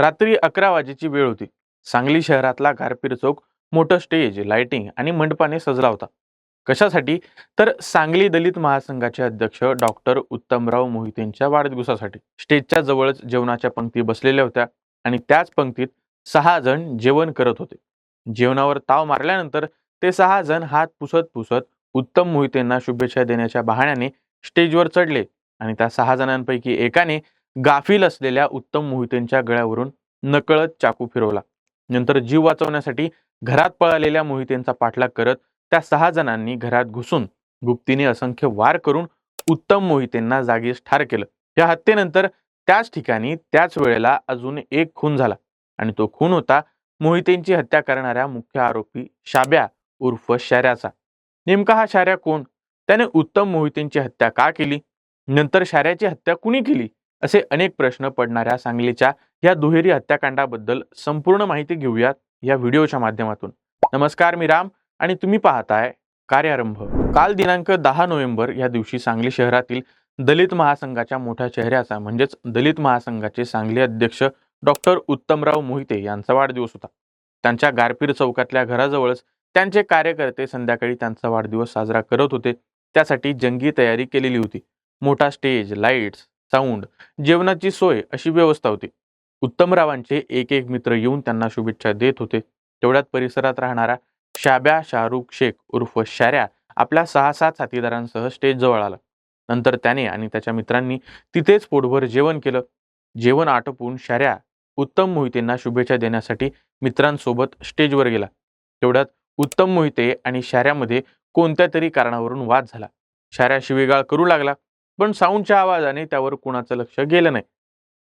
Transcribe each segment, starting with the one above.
रात्री अकरा वाजेची वेळ होती. सांगली शहरातला गारपीर चौक मोठं स्टेज लाइटिंग आणि मंडपाने सजला होता. कशासाठी? तर सांगली दलित महासंघाचे अध्यक्ष डॉक्टर उत्तमराव मोहितेंच्या वाढदिवसासाठी. स्टेजच्या जवळच जेवणाच्या पंक्ती बसलेल्या होत्या आणि त्याच पंक्तीत सहा जण जेवण करत होते. जेवणावर ताव मारल्यानंतर ते सहा जण हात पुसत पुसत उत्तम मोहितेंना शुभेच्छा देण्याच्या बहाण्याने स्टेजवर चढले आणि त्या सहा जणांपैकी एकाने गाफील असलेल्या उत्तम मोहितेंच्या गळ्यावरून नकळत चाकू फिरवला. नंतर जीव वाचवण्यासाठी घरात पळालेल्या मोहितेंचा पाठलाग करत त्या सहा जणांनी घरात घुसून गुप्तीने असंख्य वार करून उत्तम मोहितेंना जागीच ठार केलं. या हत्येनंतर त्याच ठिकाणी त्याच वेळेला अजून एक खून झाला आणि तो खून होता मोहितेंची हत्या करणाऱ्या मुख्य आरोपी शाब्या उर्फ शाऱ्याचा. नेमका हा शाऱ्या कोण? त्याने उत्तम मोहितेंची हत्या का केली? नंतर शाऱ्याची हत्या कुणी केली? असे अनेक प्रश्न पडणाऱ्या सांगलीच्या या दुहेरी हत्याकांडाबद्दल संपूर्ण माहिती घेऊयात या व्हिडिओच्या माध्यमातून. नमस्कार मी राम आणि तुम्ही पाहताय कार्यारंभ. काल दिनांक दहा नोव्हेंबर या दिवशी सांगली शहरातील दलित महासंघाच्या मोठ्या चेहऱ्याचा म्हणजेच दलित महासंघाचे सांगली अध्यक्ष डॉक्टर उत्तमराव मोहिते यांचा वाढदिवस होता. त्यांच्या गारपीर चौकातल्या घराजवळच त्यांचे कार्यकर्ते संध्याकाळी त्यांचा वाढदिवस साजरा करत होते. त्यासाठी जंगी तयारी केलेली होती. मोठा स्टेज लाईट्स साऊंड जेवणाची सोय अशी व्यवस्था होती. उत्तमरावांचे एक एक मित्र येऊन त्यांना शुभेच्छा देत होते. तेवढ्यात परिसरात राहणारा शाब्या शाहरुख शेख उर्फ शाऱ्या आपल्या सहा सात साथीदारांसह स्टेज जवळ आला. नंतर त्याने आणि त्याच्या मित्रांनी तिथेच पोटभर जेवण केलं. जेवण आटोपून शाऱ्या उत्तम मोहितेंना शुभेच्छा देण्यासाठी मित्रांसोबत स्टेजवर गेला. तेवढ्यात उत्तम मोहिते आणि शाऱ्यामध्ये कोणत्या तरी कारणावरून वाद झाला. शाऱ्या शिवेगाळ करू लागला. पण साऊंडच्या आवाजाने त्यावर कुणाचं लक्ष गेलं नाही.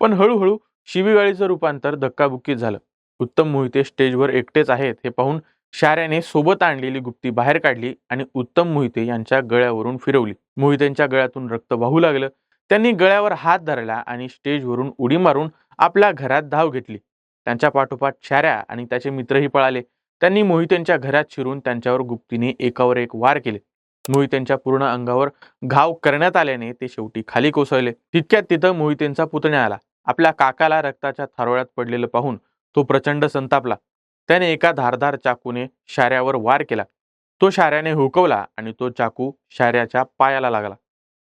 पण हळूहळू शिवीगाळीचं रूपांतर धक्काबुक्कीत झालं. उत्तम मोहिते स्टेजवर एकटेच आहेत हे पाहून शाऱ्याने सोबत आणलेली गुप्ती बाहेर काढली आणि उत्तम मोहिते यांच्या गळ्यावरून फिरवली. मोहितेंच्या गळ्यातून रक्त वाहू लागलं. त्यांनी गळ्यावर हात धरला आणि स्टेजवरून उडी मारून आपल्या घरात धाव घेतली. त्यांच्या पाठोपाठ शाऱ्या आणि त्याचे मित्रही पळाले. त्यांनी मोहितेंच्या घरात शिरून त्यांच्यावर गुप्तीने एकावर एक वार केले. मोहितेंच्या पूर्ण अंगावर घाव करण्यात आल्याने ते शेवटी खाली कोसळले. तितक्यात तिथं मोहितेंचा पुतण्या आला. आपल्या काकाला रक्ताच्या थारोळ्यात पडलेलं पाहून तो प्रचंड संतापला. त्याने एका धारधार चाकूने शाऱ्यावर वार केला. तो शाऱ्याने हुकवला आणि तो चाकू शाऱ्याच्या पायाला लागला.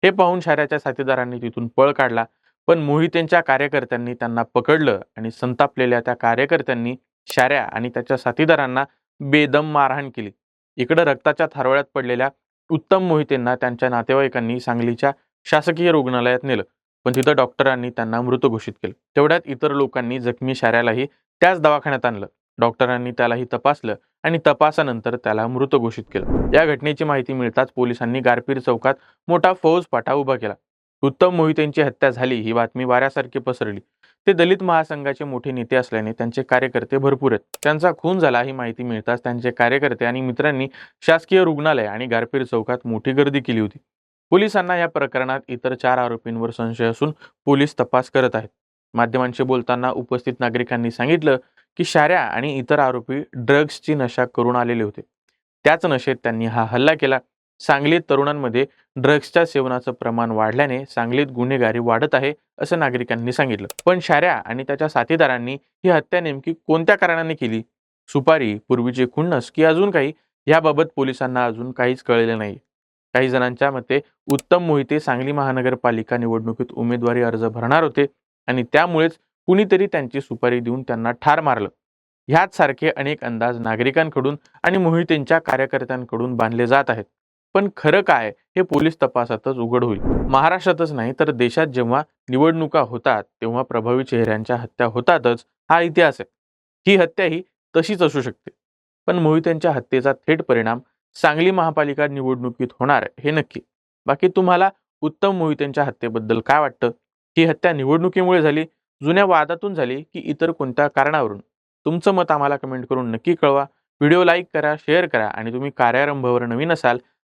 हे पाहून शाऱ्याच्या साथीदारांनी तिथून पळ काढला पण मोहितेंच्या कार्यकर्त्यांनी त्यांना पकडलं आणि संतापलेल्या त्या कार्यकर्त्यांनी शाऱ्या आणि त्याच्या साथीदारांना बेदम मारहाण केली. इकडं रक्ताच्या थारोळ्यात पडलेल्या उत्तम मोहितेंना त्यांच्या नातेवाईकांनी सांगलीच्या शासकीय रुग्णालयात नेलं. पण तिथं डॉक्टरांनी त्यांना मृत घोषित केलं. तेवढ्यात इतर लोकांनी जखमी शाऱ्यालाही त्याच दवाखान्यात आणलं. डॉक्टरांनी त्यालाही तपासलं आणि तपासानंतर त्याला मृत घोषित केलं. या घटनेची माहिती मिळताच पोलिसांनी गारपीर चौकात मोठा फौजफाटा उभा केला. उत्तम मोहितेंची हत्या झाली ही बातमी वाऱ्यासारखी पसरली. ते दलित महासंघाचे मोठे नेते असल्याने त्यांचे कार्यकर्ते भरपूर आहेत. त्यांचा खून झाला ही माहिती मिळताच त्यांचे कार्यकर्ते आणि मित्रांनी शासकीय रुग्णालय आणि गारपीर चौकात मोठी गर्दी केली होती. पोलिसांना या प्रकरणात इतर चार आरोपींवर संशय असून पोलीस तपास करत आहेत. माध्यमांशी बोलताना उपस्थित नागरिकांनी सांगितलं की शाऱ्या आणि इतर आरोपी ड्रग्सची नशा करून आलेले होते. त्याच नशेत त्यांनी हा हल्ला केला. सांगलीत तरुणांमध्ये ड्रग्सच्या सेवनाचं प्रमाण वाढल्याने सांगलीत गुन्हेगारी वाढत आहे असं नागरिकांनी सांगितलं. पण शाऱ्या आणि त्याच्या साथीदारांनी ही हत्या नेमकी कोणत्या कारणाने केली? सुपारी पूर्वीचे खुन्नस की अजून काही? याबाबत पोलिसांना अजून काहीच कळलेलं नाही. काही जणांच्या मते उत्तम मोहिते सांगली महानगरपालिका निवडणुकीत उमेदवारी अर्ज भरणार होते आणि त्यामुळेच कुणीतरी त्यांची सुपारी देऊन त्यांना ठार मारलं. ह्याच सारखे अनेक अंदाज नागरिकांकडून आणि मोहितेंच्या कार्यकर्त्यांकडून बांधले जात आहेत. पण खरं काय हे पोलीस तपासातच उघड होईल. महाराष्ट्रातच नाही तर देशात जेव्हा निवडणुका होतात तेव्हा प्रभावी चेहऱ्यांच्या हत्या होतातच हा इतिहास आहे. ही हत्या ही तशीच असू शकते. पण मोहितेंच्या हत्येचा थेट परिणाम सांगली महापालिका निवडणुकीत होणार हे नक्की. बाकी तुम्हाला उत्तम मोहितेंच्या हत्येबद्दल काय वाटतं? ही हत्या निवडणुकीमुळे झाली जुन्या वादातून झाली की इतर कोणत्या कारणावरून? तुमचं मत आम्हाला कमेंट करून नक्की कळवा. व्हिडिओ लाईक करा शेअर करा आणि तुम्ही कार्यारंभावर नवीन असाल